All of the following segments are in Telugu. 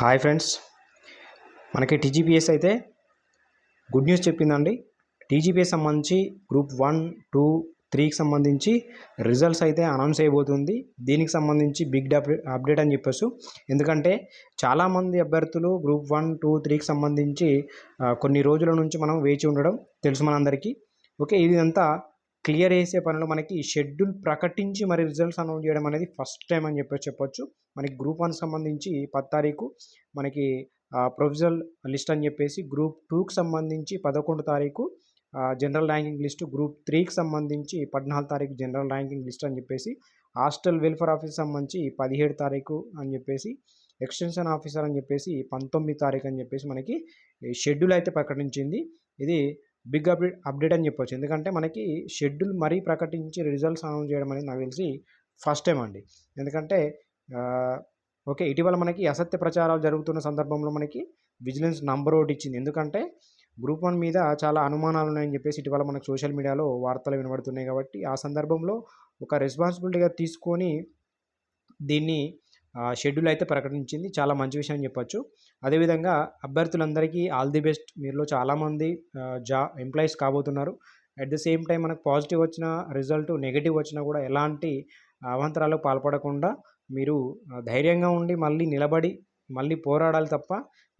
Hi friends. మనకి టీజీపీఎస్ అయితే గుడ్ న్యూస్ చెప్పిందండి. టీజీపీఎస్ సంబంధించి గ్రూప్ వన్ టూ త్రీకి సంబంధించి రిజల్ట్స్ అయితే అనౌన్స్ అయిపోతుంది. దీనికి సంబంధించి బిగ్ అప్డేట్ అప్డేట్ అని చెప్పొచ్చు. ఎందుకంటే చాలామంది అభ్యర్థులు గ్రూప్ వన్ టూ త్రీకి సంబంధించి కొన్ని రోజుల నుంచి మనం వేచి ఉండడం తెలుసు మనందరికీ. ఓకే ఇదంతా క్లియర్ చేసే పనులు మనకి షెడ్యూల్ ప్రకటించి మరి రిజల్ట్స్ అనౌన్స్ చేయడం అనేది ఫస్ట్ టైం అని చెప్పి చెప్పొచ్చు. మనకి గ్రూప్ వన్ సంబంధించి పది తారీఖు మనకి ప్రొవిజనల్ లిస్ట్ అని చెప్పేసి గ్రూప్ టూకి సంబంధించి పదకొండు తారీఖు జనరల్ ర్యాంకింగ్ లిస్టు గ్రూప్ త్రీకి సంబంధించి పద్నాలుగు తారీఖు జనరల్ ర్యాంకింగ్ లిస్ట్ అని చెప్పేసి హాస్టల్ వెల్ఫేర్ ఆఫీస్ సంబంధించి పదిహేడు తారీఖు అని చెప్పేసి ఎక్స్టెన్షన్ ఆఫీసర్ అని చెప్పేసి పంతొమ్మిది తారీఖు అని చెప్పేసి మనకి షెడ్యూల్ అయితే ప్రకటించింది. ఇది బిగ్ అప్డేట్ అప్డేట్ అని చెప్పొచ్చు. ఎందుకంటే మనకి షెడ్యూల్ మరీ ప్రకటించి రిజల్ట్స్ అనౌన్స్ చేయడం అనేది నాకు తెలిసి ఫస్ట్ టైం అండి. ఎందుకంటే ఓకే ఇటీవల మనకి అసత్య ప్రచారాలు జరుగుతున్న సందర్భంలో మనకి విజిలెన్స్ నంబర్ ఒకటి ఇచ్చింది. ఎందుకంటే గ్రూప్ వన్ మీద చాలా అనుమానాలు ఉన్నాయని చెప్పేసి ఇటీవల మనకు సోషల్ మీడియాలో వార్తలు వినబడుతున్నాయి కాబట్టి ఆ సందర్భంలో ఒక రెస్పాన్సిబిలిటీగా తీసుకొని దీన్ని షెడ్యూల్ అయితే ప్రకటించింది. చాలా మంచి విషయం అని చెప్పొచ్చు. అదేవిధంగా అభ్యర్థులందరికీ ఆల్ ది బెస్ట్ మీరులో చాలామంది జా ఎంప్లాయీస్ కాబోతున్నారు. అట్ ద సేమ్ టైం మనకు పాజిటివ్ వచ్చిన రిజల్ట్ నెగిటివ్ వచ్చినా కూడా ఎలాంటి అవాంతరాలకు పాల్పడకుండా మీరు ధైర్యంగా ఉండి మళ్ళీ నిలబడి మళ్ళీ పోరాడాలి తప్ప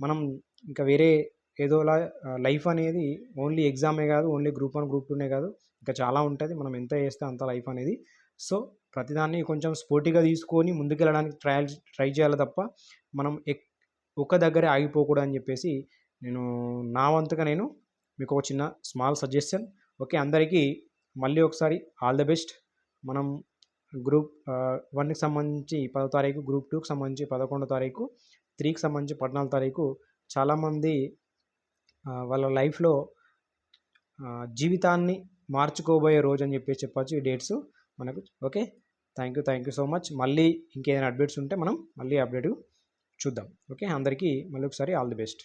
మనం ఇంకా వేరే ఏదోలా లైఫ్ అనేది ఓన్లీ ఎగ్జామే కాదు ఓన్లీ గ్రూప్ వన్ గ్రూప్ టూనే కాదు. ఇంకా చాలా ఉంటుంది. మనం ఎంత చేస్తే అంత లైఫ్ అనేది సో ప్రతిదాన్ని కొంచెం స్పోర్టీగా తీసుకొని ముందుకెళ్ళడానికి ట్రయల్ ట్రై చేయాలి తప్ప మనం ఎక్ ఒక దగ్గరే ఆగిపోకూడదు అని చెప్పేసి నేను నా వంతుగా నేను మీకు ఒక చిన్న స్మాల్ సజెషన్. ఓకే అందరికీ మళ్ళీ ఒకసారి ఆల్ ద బెస్ట్. మనం గ్రూప్ వన్కి సంబంధించి పదో తారీఖు గ్రూప్ టూకి సంబంధించి పదకొండో తారీఖు త్రీకి సంబంధించి పద్నాలుగు తారీఖు చాలామంది వాళ్ళ లైఫ్లో జీవితాన్ని మార్చుకోబోయే రోజు అని చెప్పేసి చెప్పచ్చు ఈ డేట్స్. మనకు. Okay? Thank you thank you so much మళ్ళీ ఇంకేదైనా అప్డేట్స్ ఉంటే మనం మళ్ళీ అప్డేట్ చూద్దాం. ఓకే? అందరికీ మళ్ళీ ఒకసారి ఆల్ ది బెస్ట్